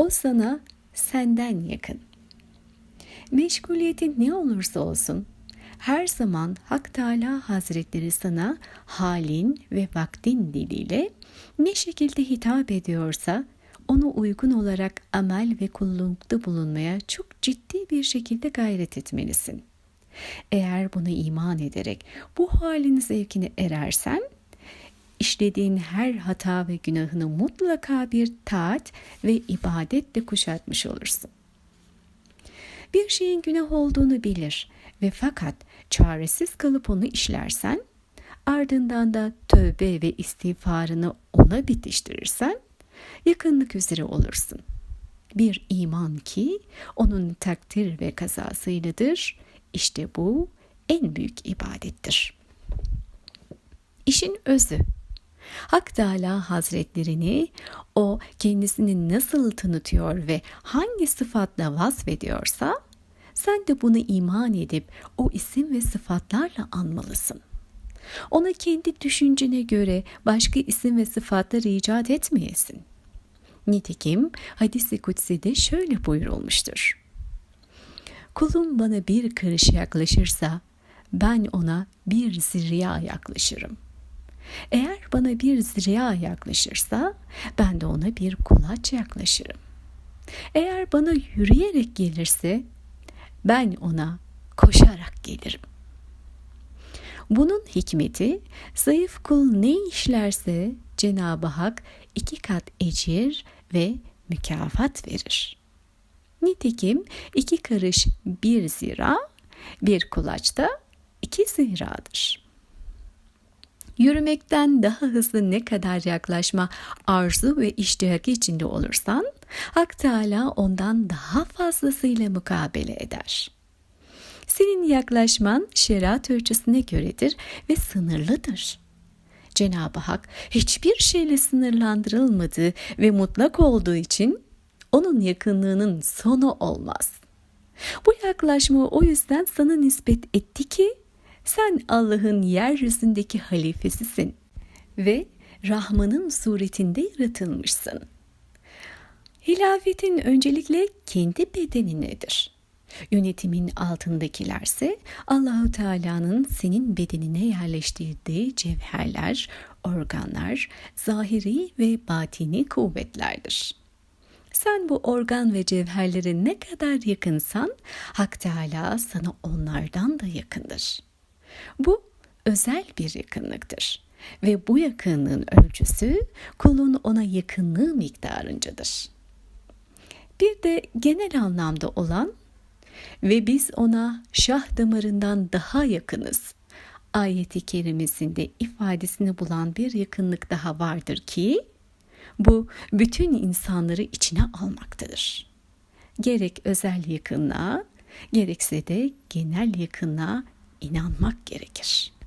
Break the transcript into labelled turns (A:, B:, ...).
A: O sana senden yakın. Meşguliyetin ne olursa olsun her zaman Hak Teala Hazretleri sana halin ve vaktin diliyle ne şekilde hitap ediyorsa ona uygun olarak amel ve kullukta bulunmaya çok ciddi bir şekilde gayret etmelisin. Eğer buna iman ederek bu halin zevkine erersen, işlediğin her hata ve günahını mutlaka bir taat ve ibadetle kuşatmış olursun. Bir şeyin günah olduğunu bilir ve fakat çaresiz kalıp onu işlersen, ardından da tövbe ve istiğfarını ona bitiştirirsen, yakınlık üzere olursun. Bir iman ki onun takdir ve kazasıyladır. İşte bu en büyük ibadettir. İşin özü. Hak Teala Hazretlerini o kendisini nasıl tanıtıyor ve hangi sıfatla vasfediyorsa sen de bunu iman edip o isim ve sıfatlarla anmalısın. Ona kendi düşüncene göre başka isim ve sıfatlar icat etmeyesin. Nitekim hadisi kutsi'de şöyle buyurulmuştur. Kulum bana bir karış yaklaşırsa ben ona bir zirya yaklaşırım. Eğer bana bir zirya yaklaşırsa ben de ona bir kulaç yaklaşırım. Eğer bana yürüyerek gelirse ben ona koşarak gelirim. Bunun hikmeti zayıf kul ne işlerse Cenab-ı Hak iki kat ecir ve mükafat verir. Nitekim iki karış bir zira, bir kulaçta iki ziradır. Yürümekten daha hızlı ne kadar yaklaşma arzu ve iştihakı içinde olursan, Hak Teala ondan daha fazlasıyla mukabele eder. Senin yaklaşman şeriat ölçüsüne göredir ve sınırlıdır. Cenab-ı Hak hiçbir şeyle sınırlandırılmadığı ve mutlak olduğu için onun yakınlığının sonu olmaz. Bu yaklaşımı o yüzden sana nispet etti ki sen Allah'ın yeryüzündeki halifesisin ve Rahman'ın suretinde yaratılmışsın. Hilafetin öncelikle kendi bedeninedir. Yönetimin altındakilerse Allahu Teala'nın senin bedenine yerleştirdiği cevherler, organlar, zahiri ve batini kuvvetlerdir. Sen bu organ ve cevherlere ne kadar yakınsan Hak Teala sana onlardan da yakındır. Bu özel bir yakınlıktır ve bu yakınlığın ölçüsü kulun ona yakınlığı miktarıncadır. Bir de genel anlamda olan ve biz ona şah damarından daha yakınız. Ayeti kerimesinde ifadesini bulan bir yakınlık daha vardır ki bu bütün insanları içine almaktadır. Gerek özel yakınlığa, gerekse de genel yakınlığa inanmak gerekir.''